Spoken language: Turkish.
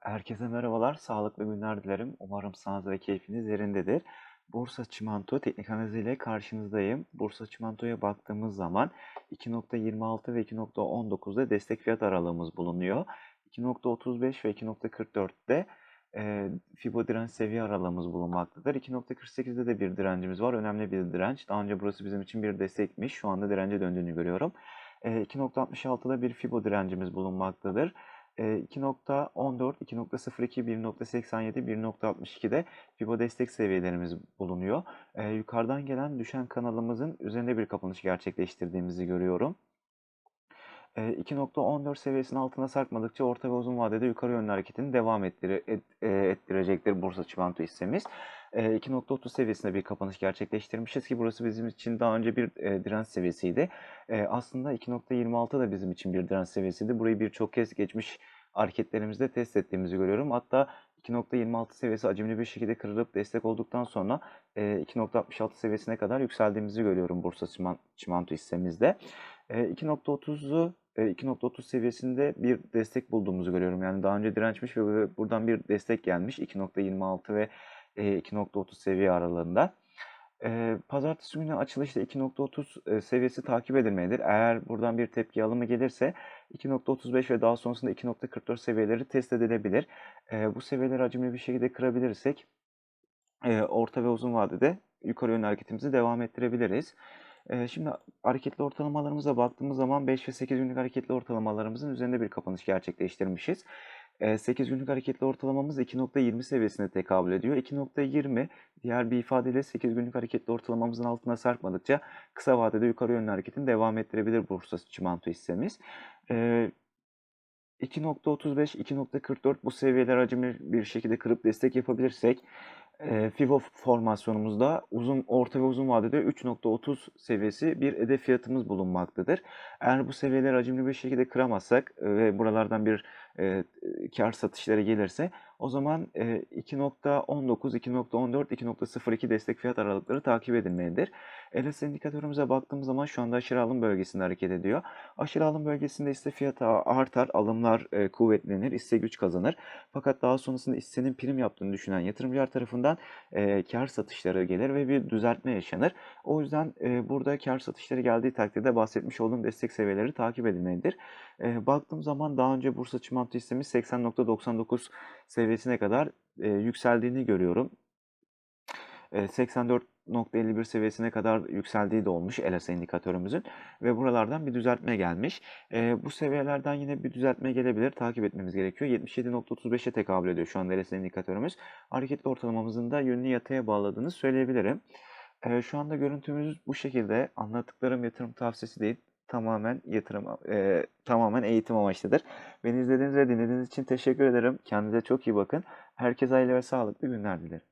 Herkese merhabalar, sağlıklı günler dilerim. Umarım sağlık ve keyfiniz yerindedir. Borsa Çimento teknik analiziyle karşınızdayım. Borsa Çimento'ya baktığımız zaman 2.26 ve 2.19'da destek fiyat aralığımız bulunuyor. 2.35 ve 2.44'te e, Fibo direnç seviye aralığımız bulunmaktadır. 2.48'de de bir direncimiz var. Önemli bir direnç. Daha önce burası bizim için bir destekmiş. Şu anda dirence döndüğünü görüyorum. E, 2.66'da bir Fibo direncimiz bulunmaktadır. E, 2.14, 2.02, 1.87, 1.62'de Fibo destek seviyelerimiz bulunuyor. E, yukarıdan gelen düşen kanalımızın üzerinde bir kapanış gerçekleştirdiğimizi görüyorum. E, 2.14 seviyesinin altına sarkmadıkça orta ve uzun vadede yukarı yönlü hareketini devam ettire, et, e, ettirecektir Borsa Çimento hissemiz. E, 2.30 seviyesinde bir kapanış gerçekleştirmişiz ki burası bizim için daha önce bir e, direnç seviyesiydi. E, aslında 2.26 da bizim için bir direnç seviyesiydi. Burayı birçok kez geçmiş hareketlerimizde test ettiğimizi görüyorum. Hatta 2.26 seviyesi acımlı bir şekilde kırılıp destek olduktan sonra e, 2.66 seviyesine kadar yükseldiğimizi görüyorum Bursa Çimento hissemizde. E, 2.30'u 2.30 seviyesinde bir destek bulduğumuzu görüyorum. Yani daha önce dirençmiş ve buradan bir destek gelmiş 2.26 ve 2.30 seviye aralığında. Pazartesi günü açılışta 2.30 seviyesi takip edilmelidir. Eğer buradan bir tepki alımı gelirse 2.35 ve daha sonrasında 2.44 seviyeleri test edilebilir. Bu seviyeleri hacimli bir şekilde kırabilirsek orta ve uzun vadede yukarı yönlü hareketimizi devam ettirebiliriz. Şimdi hareketli ortalamalarımıza baktığımız zaman 5 ve 8 günlük hareketli ortalamalarımızın üzerinde bir kapanış gerçekleştirmişiz. 8 günlük hareketli ortalamamız 2.20 seviyesine tekabül ediyor. 2.20 diğer bir ifadeyle 8 günlük hareketli ortalamamızın altına sarkmadıkça kısa vadede yukarı yönlü hareketin devam ettirebilir Bursa Çimento hissemiz. 2.35, 2.44 bu seviyeler hacimli bir şekilde kırıp destek yapabilirsek e, FIBO formasyonumuzda uzun orta ve uzun vadede 3.30 seviyesi bir hedef fiyatımız bulunmaktadır. Eğer bu seviyeleri hacimli bir şekilde kıramazsak ve buralardan bir e, kar satışları gelirse o zaman e, 2.19, 2.14, 2.02 destek fiyat aralıkları takip edilmelidir. LS indikatörümüze baktığımız zaman şu anda aşırı alım bölgesinde hareket ediyor. Aşırı alım bölgesinde ise fiyat artar, alımlar e, kuvvetlenir, iste güç kazanır. Fakat daha sonrasında hissenin prim yaptığını düşünen yatırımcılar tarafından e, kar satışları gelir ve bir düzeltme yaşanır. O yüzden e, burada kar satışları geldiği takdirde bahsetmiş olduğum destek seviyeleri takip edilmelidir. E, baktığım zaman daha önce Bursa Çimento hissemiz 80.99 seviyesine kadar e, yükseldiğini görüyorum. E, 84.51 seviyesine kadar yükseldiği de olmuş LSA indikatörümüzün ve buralardan bir düzeltme gelmiş. E, bu seviyelerden yine bir düzeltme gelebilir. Takip etmemiz gerekiyor. 77.35'e tekabül ediyor şu anda LSA indikatörümüz. Hareketli ortalamamızın da yönünü yataya bağladığını söyleyebilirim. E, şu anda görüntümüz bu şekilde. Anlattıklarım yatırım tavsiyesi değil tamamen yatırım e, tamamen eğitim amaçlıdır. Beni izlediğiniz ve dinlediğiniz için teşekkür ederim. Kendinize çok iyi bakın. Herkese hayırlı ve sağlıklı günler dilerim.